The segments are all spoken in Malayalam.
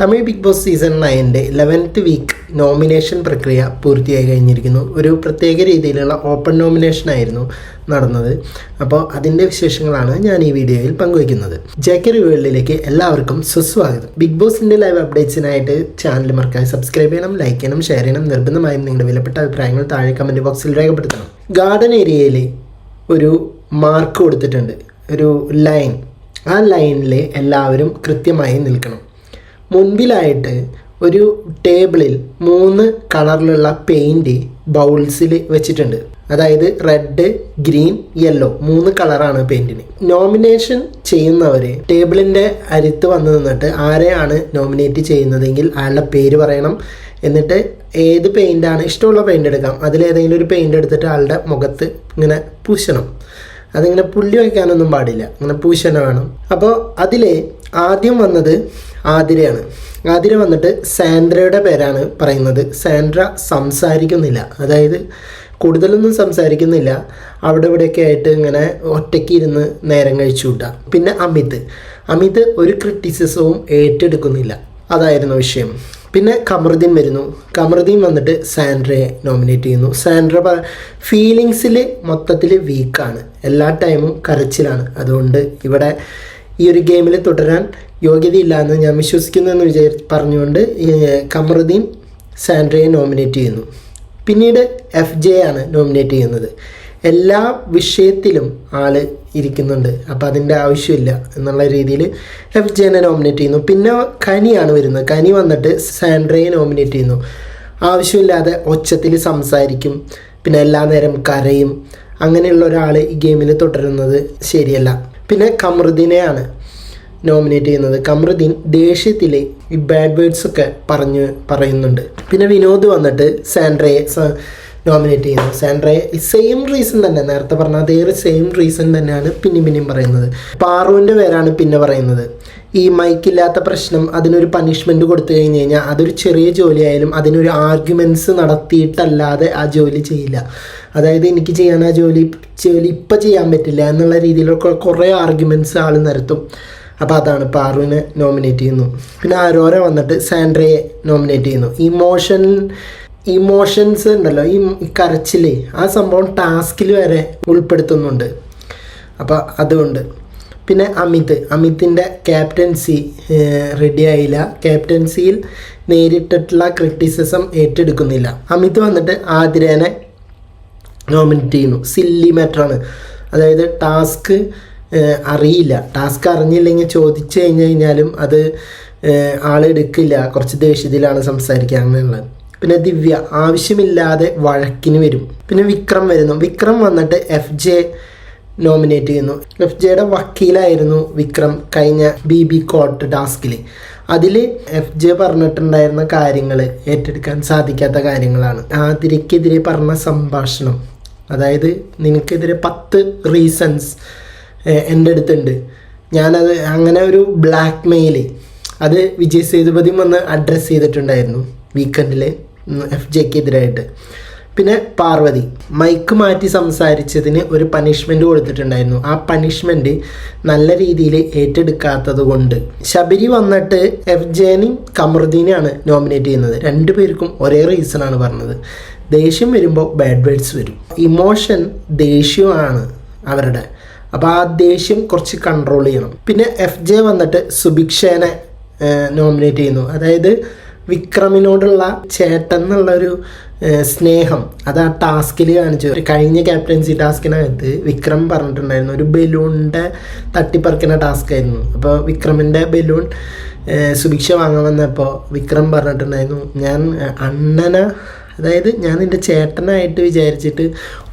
തമിഴ് ബിഗ് ബോസ് സീസൺ നയന്റെ ലെവൻത്ത് വീക്ക് നോമിനേഷൻ പ്രക്രിയ പൂർത്തിയായി കഴിഞ്ഞിരിക്കുന്നു. ഒരു പ്രത്യേക രീതിയിലുള്ള ഓപ്പൺ നോമിനേഷൻ ആയിരുന്നു നടന്നത്. അപ്പോൾ അതിന്റെ വിശേഷങ്ങളാണ് ഞാൻ ഈ വീഡിയോയിൽ പങ്കുവയ്ക്കുന്നത്. ജേക്കറി വേൾഡിലേക്ക് എല്ലാവർക്കും സുസ്വാഗതം. ബിഗ് ബോസിന്റെ ലൈവ് അപ്ഡേറ്റ്സിനായിട്ട് ചാനൽ മറക്കാതെ സബ്സ്ക്രൈബ് ചെയ്യണം ലൈക്ക് ചെയ്യണം ഷെയർ ചെയ്യണം. നിർബന്ധമായും നിങ്ങളുടെ വിലപ്പെട്ട അഭിപ്രായങ്ങൾ താഴെ കമന്റ് ബോക്സിൽ രേഖപ്പെടുത്തണം. ഗാർഡൻ ഏരിയയിൽ ഒരു മാർക്ക് കൊടുത്തിട്ടുണ്ട്. ഒരു ലൈൻ ആ ലൈനിൽ എല്ലാവരും കൃത്യമായി നിൽക്കണം. മുൻപിലായിട്ട് ഒരു ടേബിളിൽ മൂന്ന് കളറിലുള്ള പെയിന്റ് ബൗൾസിൽ വെച്ചിട്ടുണ്ട്. അതായത് റെഡ് ഗ്രീൻ യെല്ലോ മൂന്ന് കളറാണ് പെയിന്റിന് നോമിനേഷൻ ചെയ്യുന്നവർ ടേബിളിന്റെ അരുത്ത് വന്ന് നിന്നിട്ട് ആരെയാണ് നോമിനേറ്റ് ചെയ്യുന്നതെങ്കിൽ ആളുടെ പേര് പറയണം. എന്നിട്ട് ഏത് പെയിന്റാണ് ഇഷ്ടമുള്ള പെയിന്റ് എടുക്കാം. അതിലേതെങ്കിലും ഒരു പെയിന്റ് എടുത്തിട്ട് ആളുടെ മുഖത്ത് ഇങ്ങനെ പൂശണം. അതിങ്ങനെ പുള്ളി വയ്ക്കാനൊന്നും പാടില്ല. അങ്ങനെ പൂശന വേണം. അപ്പോൾ അതിൽ ആദ്യം വന്നത് ആതിരയാണ്. ആതിര വന്നിട്ട് സാൻഡ്രയുടെ പേരാണ് പറയുന്നത്. സാൻഡ്ര സംസാരിക്കുന്നില്ല. അതായത് കൂടുതലൊന്നും സംസാരിക്കുന്നില്ല. അവിടെ ഇവിടെയൊക്കെ ആയിട്ട് ഇങ്ങനെ ഒറ്റയ്ക്ക് ഇരുന്ന് നേരം കഴിച്ചു കൂട്ടുക പിന്നെ അമിത്. അമിത് ഒരു ക്രിറ്റിസിസവും ഏറ്റെടുക്കുന്നില്ല. അതായിരുന്നു വിഷയം. പിന്നെ കമറുദ്ദീൻ വരുന്നു. കമറുദ്ദീൻ വന്നിട്ട് സാൻഡ്രയെ നോമിനേറ്റ് ചെയ്യുന്നു. സാൻഡ്ര ഫീലിങ്സിൽ മൊത്തത്തിൽ വീക്കാണ് എല്ലാ ടൈമും കരച്ചിലാണ്. അതുകൊണ്ട് ഇവിടെ ഈ ഒരു ഗെയിമിൽ തുടരാൻ യോഗ്യതയില്ല എന്ന് ഞാൻ വിശ്വസിക്കുന്നു എന്ന് വിചാരി പറഞ്ഞുകൊണ്ട് കമറുദ്ദീൻ സാൻഡ്രയെ നോമിനേറ്റ് ചെയ്യുന്നു. പിന്നീട് എഫ് ജെ ആണ് നോമിനേറ്റ് ചെയ്യുന്നത്. എല്ലാ വിഷയത്തിലും ആൾ ഇരിക്കുന്നുണ്ട്. അപ്പം അതിന്റെ ആവശ്യമില്ല എന്നുള്ള രീതിയിൽ എഫ് ജെനെ നോമിനേറ്റ് ചെയ്യുന്നു. പിന്നെ കനിയാണ് വരുന്നത്. കനി വന്നിട്ട് സാൻഡ്രയെ നോമിനേറ്റ് ചെയ്യുന്നു. ആവശ്യമില്ലാതെ ഒച്ചത്തിൽ സംസാരിക്കും. പിന്നെ എല്ലാ നേരം കരയും. അങ്ങനെയുള്ള ഒരാൾ ഈ ഗെയിമിൽ തുടരുന്നത് ശരിയല്ല. പിന്നെ കമറുദ്ദീനെയാണ് നോമിനേറ്റ് ചെയ്യുന്നത്. കമറുദ്ദീൻ ദേഷ്യത്തിലെ ഈ ബാഡ് വേർഡ്സ് ഒക്കെ പറഞ്ഞ് പറയുന്നുണ്ട്. പിന്നെ വിനോദ് വന്നിട്ട് സാൻഡ്രയെ നോമിനേറ്റ് ചെയ്യുന്നു. സാൻഡ്രയെ സെയിം റീസൺ തന്നെ. നേരത്തെ പറഞ്ഞ അതേ സെയിം റീസൺ തന്നെയാണ് പിന്നെയും പിന്നെയും പറയുന്നത്. പാറുവിന്റെ പേരാണ് പിന്നെ പറയുന്നത്. ഈ മൈക്കില്ലാത്ത പ്രശ്നം അതിനൊരു പണിഷ്മെന്റ് കൊടുത്തു കഴിഞ്ഞ് കഴിഞ്ഞാൽ അതൊരു ചെറിയ ജോലിയായാലും അതിനൊരു ആർഗ്യുമെന്റ്സ് നടത്തിയിട്ടല്ലാതെ ആ ജോലി ചെയ്യില്ല. അതായത് എനിക്ക് ചെയ്യാൻ ആ ജോലി ജോലി ഇപ്പം ചെയ്യാൻ പറ്റില്ല എന്നുള്ള രീതിയിലൊക്കെ കുറേ ആർഗ്യുമെന്റ്സ് ആൾ നിരത്തും. അപ്പോൾ അതാണ് പാറുവിനെ നോമിനേറ്റ് ചെയ്യുന്നു. പിന്നെ ആരോര വന്നിട്ട് സാൻഡ്രയെ നോമിനേറ്റ് ചെയ്യുന്നു. ഇമോഷൻ ഇമോഷൻസ് ഉണ്ടല്ലോ ഈ കരച്ചിൽ ആ സംഭവം ടാസ്കിൽ വരെ ഉൾപ്പെടുത്തുന്നുണ്ട്. അപ്പോൾ അതുകൊണ്ട് പിന്നെ അമിത് അമിതിന്റെ ക്യാപ്റ്റൻസി റെഡി ആയില്ല. ക്യാപ്റ്റൻസിയിൽ നേരിട്ടിട്ടുള്ള ക്രിറ്റിസിസം ഏറ്റെടുക്കുന്നില്ല. അമിത് വന്നിട്ട് ആതിരേനെ നോമിനേറ്റ് ചെയ്യുന്നു. സില്ലി മാറ്ററാണ് അതായത് ടാസ്ക് അറിയില്ല. ടാസ്ക് അറിഞ്ഞില്ലെങ്കിൽ ചോദിച്ചു കഴിഞ്ഞ് കഴിഞ്ഞാലും അത് ആളെടുക്കില്ല കുറച്ച് ദേഷ്യത്തിലാണ് സംസാരിക്കുക അങ്ങനെയുള്ളത് പിന്നെ ദിവ്യ ആവശ്യമില്ലാതെ വഴക്കിന് വരും. പിന്നെ വിക്രം വരുന്നു. വിക്രം വന്നിട്ട് എഫ് ജെ നോമിനേറ്റ് ചെയ്യുന്നു. എഫ് ജെയുടെ വക്കീലായിരുന്നു വിക്രം കഴിഞ്ഞ ബി ബി കോട്ട് ടാസ്കിൽ അതിൽ എഫ് ജെ പറഞ്ഞിട്ടുണ്ടായിരുന്ന കാര്യങ്ങൾ ഏറ്റെടുക്കാൻ സാധിക്കാത്ത കാര്യങ്ങളാണ്. ആതിരയ്ക്കെതിരെ പറഞ്ഞ സംഭാഷണം. അതായത് നിനക്കെതിരെ പത്ത് റീസൺസ് എന്റെ അടുത്തുണ്ട്. ഞാനത് അങ്ങനെ ഒരു ബ്ലാക്ക് മെയിൽ അത് വിജയ് സേതുപതിയും വന്ന് അഡ്രസ്സ് ചെയ്തിട്ടുണ്ടായിരുന്നു വീക്കെൻഡിൽ എഫ് ജെക്കെതിരായിട്ട് പിന്നെ പാർവതി മൈക്ക് മാറ്റി സംസാരിച്ചതിന് ഒരു പണിഷ്മെന്റ് കൊടുത്തിട്ടുണ്ടായിരുന്നു. ആ പണിഷ്മെന്റ് നല്ല രീതിയിൽ ഏറ്റെടുക്കാത്തത് കൊണ്ട്. ശബരി വന്നിട്ട് എഫ് ജെനെയും കമറുദ്ദീനെയാണ് നോമിനേറ്റ് ചെയ്യുന്നത്. രണ്ടുപേർക്കും ഒരേ റീസണാണ് പറഞ്ഞത്. ദേഷ്യം വരുമ്പോൾ ബാഡ് വേർഡ്സ് വരും. ഇമോഷൻ ദേഷ്യമാണ് അവരുടെ. അപ്പോൾ ആ ദേഷ്യം കുറച്ച് കൺട്രോൾ ചെയ്യണം. പിന്നെ എഫ് ജെ വന്നിട്ട് സുഭിക്ഷേനെ നോമിനേറ്റ് ചെയ്യുന്നു. അതായത് വിക്രമിനോടുള്ള ചേട്ടൻ എന്നുള്ളൊരു സ്നേഹം. അത് ആ ടാസ്കിൽ കാണിച്ചു. കഴിഞ്ഞ ക്യാപ്റ്റൻസി ടാസ്കിനകത്ത് വിക്രം പറഞ്ഞിട്ടുണ്ടായിരുന്നു. ഒരു ബലൂണിന്റെ തട്ടിപ്പറിക്കുന്ന ടാസ്ക് ആയിരുന്നു. അപ്പോൾ വിക്രമിന്റെ ബലൂൺ സുഭിക്ഷ വാങ്ങാൻ വന്നപ്പോൾ വിക്രം പറഞ്ഞിട്ടുണ്ടായിരുന്നു ഞാൻ അണ്ണനെ അതായത് ഞാൻ എന്റെ ചേട്ടനായിട്ട് വിചാരിച്ചിട്ട്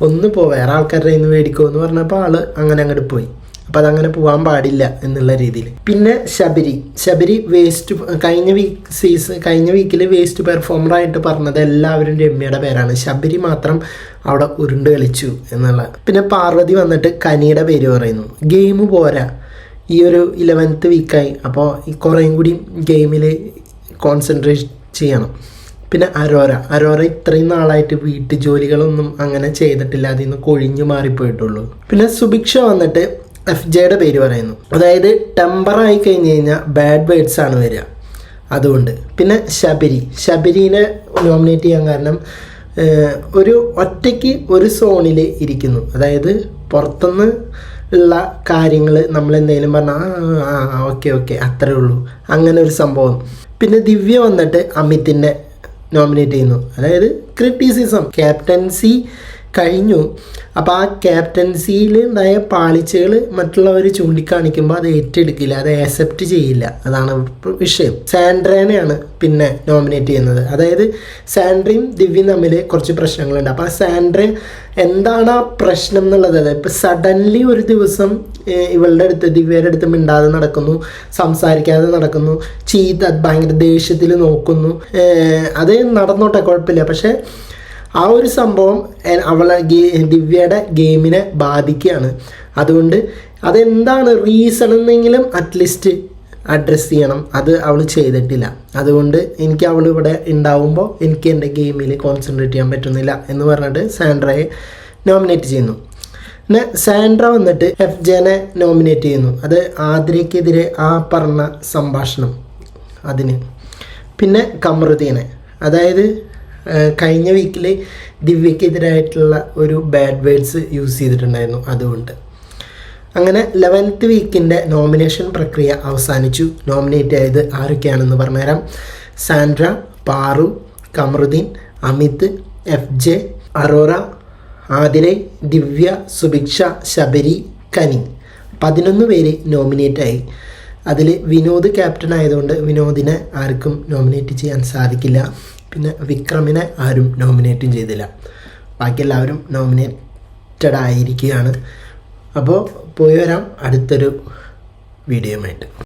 ഒന്ന് പോ വേറെ ആൾക്കാരുടെ ഇന്ന് മേടിക്കുമോ എന്ന് പറഞ്ഞപ്പോൾ ആൾ അങ്ങനെ അങ്ങോട്ട് പോയി. അപ്പോൾ അതങ്ങനെ പോകാൻ പാടില്ല എന്നുള്ള രീതിയിൽ പിന്നെ ശബരി. ശബരി വേസ്റ്റ് കഴിഞ്ഞ വീക്ക് സീസൺ കഴിഞ്ഞ വീക്കിൽ വേസ്റ്റ് പെർഫോമറായിട്ട് പറഞ്ഞത് എല്ലാവരും രമ്യയുടെ പേരാണ്. ശബരി മാത്രം അവിടെ ഉരുണ്ട് കളിച്ചു എന്നുള്ള. പിന്നെ പാർവതി വന്നിട്ട് കനിയുടെ പേര് പറയുന്നു. ഗെയിം പോരാ. ഈ ഒരു ഇലവൻത്ത് വീക്കായി അപ്പോൾ കുറേയും കൂടി ഗെയിമിൽ കോൺസെൻട്രേറ്റ് ചെയ്യണം. പിന്നെ അരോര അരോര ഇത്രയും നാളായിട്ട് വീട്ടു ജോലികളൊന്നും അങ്ങനെ ചെയ്തിട്ടില്ല. അതിൽ നിന്ന് കൊഴിഞ്ഞു മാറിപ്പോയിട്ടുള്ളൂ. പിന്നെ സുഭിക്ഷ വന്നിട്ട് എഫ് ജെയുടെ പേര് പറയുന്നു. അതായത് ടെമ്പർ ആയി കഴിഞ്ഞ് കഴിഞ്ഞാൽ ബാഡ് വേർഡ്സ് ആണ് വരിക. അതുകൊണ്ട്. പിന്നെ ശബരി. ശബരിനെ നോമിനേറ്റ് ചെയ്യാൻ കാരണം ഒരു ഒറ്റയ്ക്ക് ഒരു സോണിൽ ഇരിക്കുന്നു. അതായത് പുറത്തുനിന്ന് ഉള്ള കാര്യങ്ങൾ നമ്മൾ എന്തെങ്കിലും പറഞ്ഞാൽ ആ ഓക്കെ ഓക്കെ അത്രേ ഉള്ളൂ. അങ്ങനെ ഒരു സംഭവം. പിന്നെ ദിവ്യ വന്നിട്ട് അമിതിന്റെ നോമിനേറ്റ് ചെയ്യുന്നു. അതായത് ക്രിറ്റിസിസം ക്യാപ്റ്റൻസി കഴിഞ്ഞു. അപ്പോൾ ആ ക്യാപ്റ്റൻസിയിൽ ഉണ്ടായ പാളിച്ചകൾ മറ്റുള്ളവർ ചൂണ്ടിക്കാണിക്കുമ്പോൾ അത് ഏറ്റെടുക്കില്ല അത് ആക്സെപ്റ്റ് ചെയ്യില്ല. അതാണ് വിഷയം. സാൻഡ്രേനെയാണ് പിന്നെ നോമിനേറ്റ് ചെയ്യുന്നത്. അതായത് സാൻഡ്രയും ദിവ്യയും തമ്മിൽ കുറച്ച് പ്രശ്നങ്ങളുണ്ട്. അപ്പോൾ ആ സാൻഡ്ര എന്താണ് ആ പ്രശ്നം എന്നുള്ളത്? അതായത് ഇപ്പം സഡൻലി ഒരു ദിവസം ഇവളുടെ അടുത്ത് ദിവ്യയുടെ അടുത്ത് മിണ്ടാതെ നടക്കുന്നു സംസാരിക്കാതെ നടക്കുന്നു ചീത്ത ഭയങ്കര ദേഷ്യത്തിൽ നോക്കുന്നു. അത് നടന്നോട്ടെ കുഴപ്പമില്ല. പക്ഷേ ആ ഒരു സംഭവം അവളെ ഗേ ദിവ്യയുടെ ഗെയിമിനെ ബാധിക്കുകയാണ്. അതുകൊണ്ട് അതെന്താണ് റീസൺ എന്നെങ്കിലും അറ്റ്ലീസ്റ്റ് അഡ്രസ്സ് ചെയ്യണം. അത് അവൾ ചെയ്തിട്ടില്ല. അതുകൊണ്ട് എനിക്ക് അവൾ ഇവിടെ ഉണ്ടാവുമ്പോൾ എനിക്ക് എന്റെ ഗെയിമിൽ കോൺസെൻട്രേറ്റ് ചെയ്യാൻ പറ്റുന്നില്ല എന്ന് പറഞ്ഞിട്ട് സാൻഡ്രയെ നോമിനേറ്റ് ചെയ്യുന്നു. പിന്നെ സാൻഡ്ര വന്നിട്ട് എഫ് ജെനെ നോമിനേറ്റ് ചെയ്യുന്നു. അത് ആതിരയ്ക്കെതിരെ ആ പറഞ്ഞ സംഭാഷണം അതിന്. പിന്നെ കമറുദ്ദീനെ. അതായത് കഴിഞ്ഞ വീക്കിൽ ദിവ്യക്കെതിരായിട്ടുള്ള ഒരു ബാഡ് വേർഡ്സ് യൂസ് ചെയ്തിട്ടുണ്ടായിരുന്നു അതുകൊണ്ട്. അങ്ങനെ ലെവൻത്ത് വീക്കിന്റെ നോമിനേഷൻ പ്രക്രിയ അവസാനിച്ചു. നോമിനേറ്റ് ആയത് ആരൊക്കെയാണെന്ന് പറഞ്ഞുതരാം. Sandra Paru Kamaruddin Amit F J Aurora Athirai Divya Subiksha Sabari Kani. പതിനൊന്ന് പേര് നോമിനേറ്റായി അതിൽ വിനോദ് ക്യാപ്റ്റൻ ആയതുകൊണ്ട് വിനോദിനെ ആർക്കും നോമിനേറ്റ് ചെയ്യാൻ സാധിക്കില്ല. പിന്നെ വിക്രമിനെ ആരും നോമിനേറ്റും ചെയ്തില്ല. ബാക്കി എല്ലാവരും നോമിനേറ്റഡ് ആയിരിക്കുകയാണ്. അപ്പോൾ പോയി വരാം അടുത്തൊരു വീഡിയോയുമായിട്ട്